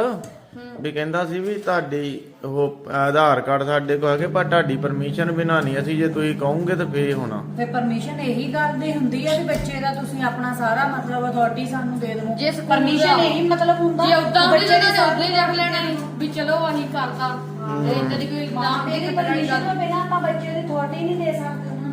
S1: ਵੀ ਕਹਿੰਦਾ ਸੀ ਵੀ ਤੁਹਾਡੀ ਉਹ ਆਧਾਰ ਕਾਰਡ ਸਾਡੇ ਕੋਲ ਹੈਗੇ ਪਰ ਤੁਹਾਡੀ ਪਰਮਿਸ਼ਨ ਬਿਨਾ ਨਹੀਂ। ਅਸੀਂ ਜੇ ਤੁਸੀਂ ਕਹੋਗੇ ਤਾਂ ਫੇਰ ਹੋਣਾ।
S3: ਤੇ ਪਰਮਿਸ਼ਨ ਇਹੀ ਕਰਦੇ ਹੁੰਦੀ ਹੈ ਵੀ ਬੱਚੇ ਦਾ ਤੁਸੀਂ ਆਪਣਾ ਸਾਰਾ ਮਤਲਬ ਅਥਾਰਟੀ ਸਾਨੂੰ ਦੇ ਦਿਓ।
S2: ਜੇ ਸਕੂਲ
S3: ਪਰਮਿਸ਼ਨ
S2: ਦਾ-
S3: ਇਹੀ ਮਤਲਬ ਹੁੰਦਾ।
S2: ਜੇ ਉਦਾਂ ਵੀ
S3: ਬੱਚੇ
S2: ਜਿਹੜੇ
S3: ਦੀ
S2: ਸਾਹਮਣੇ ਰੱਖ ਲੈਣੇ ਵੀ ਚਲੋ ਅਸੀਂ ਤੇ ਇਦਾਂ ਦੀ ਕੋਈ
S3: ਮਾਂ
S2: ਨਾਮ
S3: ਪਿਓ ਦੀ
S2: ਦੀ
S3: ਪਰਮਿਸ਼ਨ ਤੋਂ ਬਿਨਾਂ ਆਪਾਂ ਬੱਚੇ ਦੀ ਅਥਾਰਟੀ ਨਹੀਂ ਦੇ ਸਕਦੇ। ਉਹਨਾਂ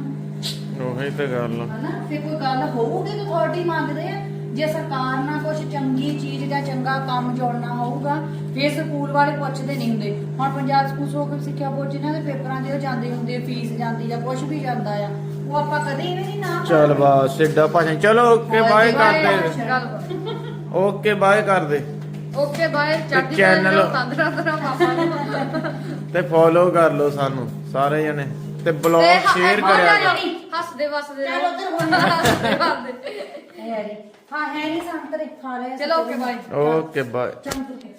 S3: ਨੂੰ
S1: ਉਹੀ ਤੇ ਗੱਲ ਆ।
S3: ਹਨਾ? ਫਿਰ ਕੋਈ ਗੱਲ ਹੋਊਗੀ ਤਾਂ ਅਥਾਰਟੀ ਮੰਗਦੇ ਆ। ਜੇ ਸਰਕਾਰ ਨਾਲ ਕੁਝ ਚੰਗੀ ਚੀਜ਼ ਜਾਂ ਚੰਗਾ ਕੰਮ ਜੋੜਨਾ ਹੋਊਗਾ ਫਿਰ ਸਕੂਲ ਵਾਲੇ ਪੁੱਛਦੇ ਨਹੀਂ ਹੁੰਦੇ। ਹੁਣ ਪੰਜਾਬ ਸਕੂਲ ਸੋ ਕੇ ਸਿੱਖਿਆ ਬੋਰਡ ਜਿਨ੍ਹਾਂ ਦੇ ਪੇਪਰਾਂ ਦੇ ਉਹ ਜਾਂਦੇ ਹੁੰਦੇ ਫੀਸ ਜਾਂਦੀ ਜਾਂ ਕੁਝ ਵੀ ਜਾਂਦਾ ਆ। ਉਹ ਆਪਾਂ ਕਦੇ ਵੀ ਨਹੀਂ ਨਾ
S1: ਚੱਲ ਬਸ ਸਿੱਧਾ ਭਾਸ਼ਣ ਚਲੋ ਓਕੇ ਬਾਏ ਕਰਦੇ। ਓਕੇ ਬਾਏ ਕਰਦੇ।
S2: ਓਕੇ ਬਾਏ ਚੜ੍ਹਦੀ
S1: ਚੈਨਲ-
S2: ਚੈਨਲ ਤੰਦਰੁਸਤ ਰਹੋ ਪਾਪਾ ਨੂੰ
S1: ਤੇ ਫੋਲੋ ਕਰ ਲਓ ਸਾਨੂੰ ਸਾਰੇ ਜਣੇ। ਤੇ ਬਲੌਗ ਸ਼ੇਅਰ ਕਰਿਆ
S2: ਹੱਸਦੇ
S1: ਕਰੋ।
S2: ਹੱਸਦੇ ਵਸਦੇ
S3: ਚੱਲ ਉੱਧਰ ਹੁਣ।
S2: ਹੱਸਦੇ ਵਸਦੇ।
S3: ਹੈ। ਹਾਂ ਨਹੀਂ ਸੰਤਰੇ ਖਾ ਰਹੇ
S2: ਚਲੋ ਓਕੇ ਬਾਏ
S1: ਓਕੇ ਬਾਏ
S3: ਕੇ